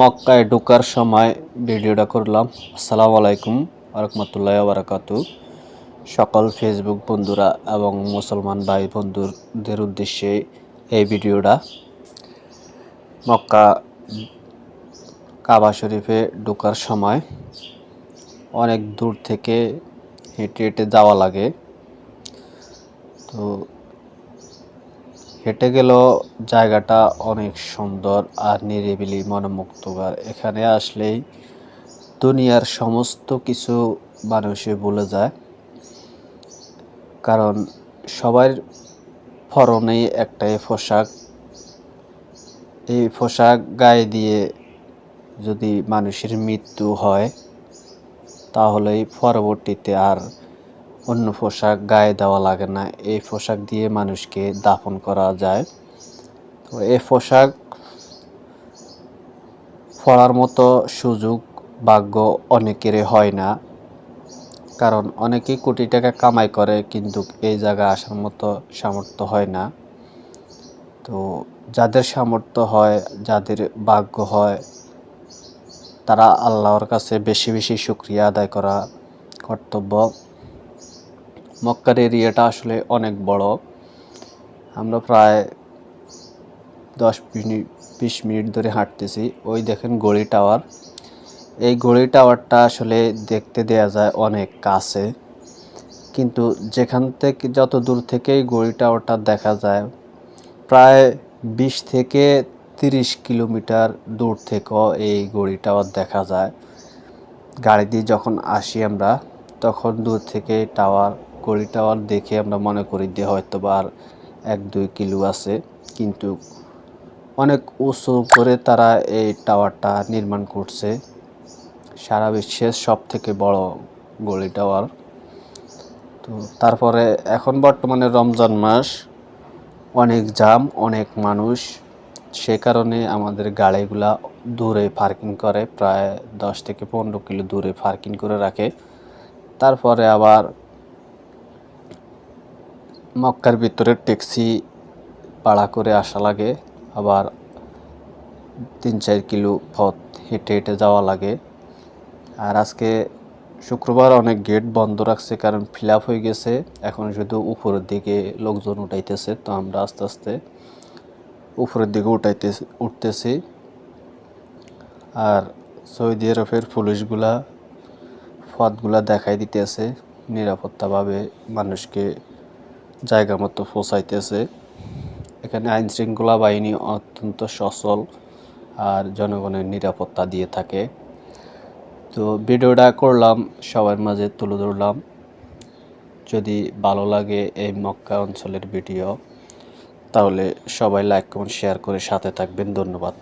মক্কায় ঢোকার সময় ভিডিওটা করলাম। আসসালামু আলাইকুম রহমতুল্লাহ বারাকাতু সকল ফেসবুক বন্ধুরা এবং মুসলমান ভাই বন্ধুদের উদ্দেশ্যে এই ভিডিওটা মক্কা কাবা শরীফে ঢোকার সময় অনেক দূর থেকে হেঁটে হেঁটে যাওয়া লাগে। তো হেঁটে গেল জায়গাটা অনেক সুন্দর আর নিরিবিলি, মনোমুগ্ধকর। এখানে আসলেই দুনিয়ার সমস্ত কিছু মানুষে ভুলে যায়। কারণ সবার পরনেই একটাই পোশাক। এই পোশাক গায়ে দিয়ে যদি মানুষের মৃত্যু হয়, তাহলেই পরবর্তীতে আর অন্য পোশাক গায়ে দেওয়া লাগে না। এই পোশাক দিয়ে মানুষকে দাফন করা যায়। তো এই পোশাক পরার মতো সুযোগ, ভাগ্য অনেকেরই হয় না। কারণ অনেকেই কোটি টাকা কামাই করে কিন্তু এই জায়গায় আসার মতো সামর্থ্য হয় না। তো যাদের সামর্থ্য হয়, যাদের ভাগ্য হয়, তারা আল্লাহর কাছে বেশি বেশি শুক্রিয়া আদায় করা কর্তব্য। মক্কার এরিয়াটা আসলে অনেক বড়। আমরা প্রায় দশ মিনিট বিশ মিনিট ধরে হাঁটতেছি। ওই দেখেন গড়ি টাওয়ার। এই গড়ি টাওয়ারটা আসলে দেখতে দেয়া যায় অনেক কাছে। কিন্তু যেখান থেকে, যত দূর থেকেই গড়ি টাওয়ারটা দেখা যায়, প্রায় বিশ থেকে তিরিশ কিলোমিটার দূর থেকেও এই গড়ি টাওয়ার দেখা যায়। গাড়ি দিয়ে যখন আসি আমরা, তখন দূর থেকে টাওয়ার গড়ি টাওয়ার দেখে আমরা মনে করি যে হয়তো বা আর এক, দুই কিলো আছে। কিন্তু অনেক উঁচু করে তারা এই টাওয়ারটা নির্মাণ করছে। সারা বিশ্বের সব থেকে বড় গলি টাওয়ার। তো তারপরে এখন বর্তমানে রমজান মাস। অনেক জাম, অনেক মানুষ। সে কারণে আমাদের গাড়িগুলা দূরে পার্কিং করে, প্রায় দশ থেকে পনেরো কিলো দূরে পার্কিং করে রাখে। তারপরে আবার মক্কার ভিতরে ট্যাক্সি ভাড়া করে আসা লাগে, আবার তিন চার কিলো পথ হেঁটে হেঁটে যাওয়া লাগে। আর আজকে শুক্রবার অনেক গেট বন্ধ রাখছে, কারণ ফিল হয়ে গেছে। এখন শুধু উপরের দিকে লোকজন উঠাইতেছে, তো আমরা আস্তে আস্তে উপরের দিকে উঠাইতে, উঠতেছি। আর সৌদি আরবের পুলিশগুলা, পথগুলা দেখাই দিতেছে, নিরাপত্তাভাবে মানুষকে জায়গা মতো পৌঁছাইতেছে। এখানে আইন শৃঙ্খলা বাহিনী অত্যন্ত সচল আর জনগণের নিরাপত্তা দিয়ে থাকে। তো ভিডিওটা করলাম, সবার মাঝে তুলে ধরলাম। যদি ভালো লাগে এই মক্কা অঞ্চলের ভিডিও, তাহলে সবাই লাইক কমেন্ট শেয়ার করে সাথে থাকবেন। ধন্যবাদ।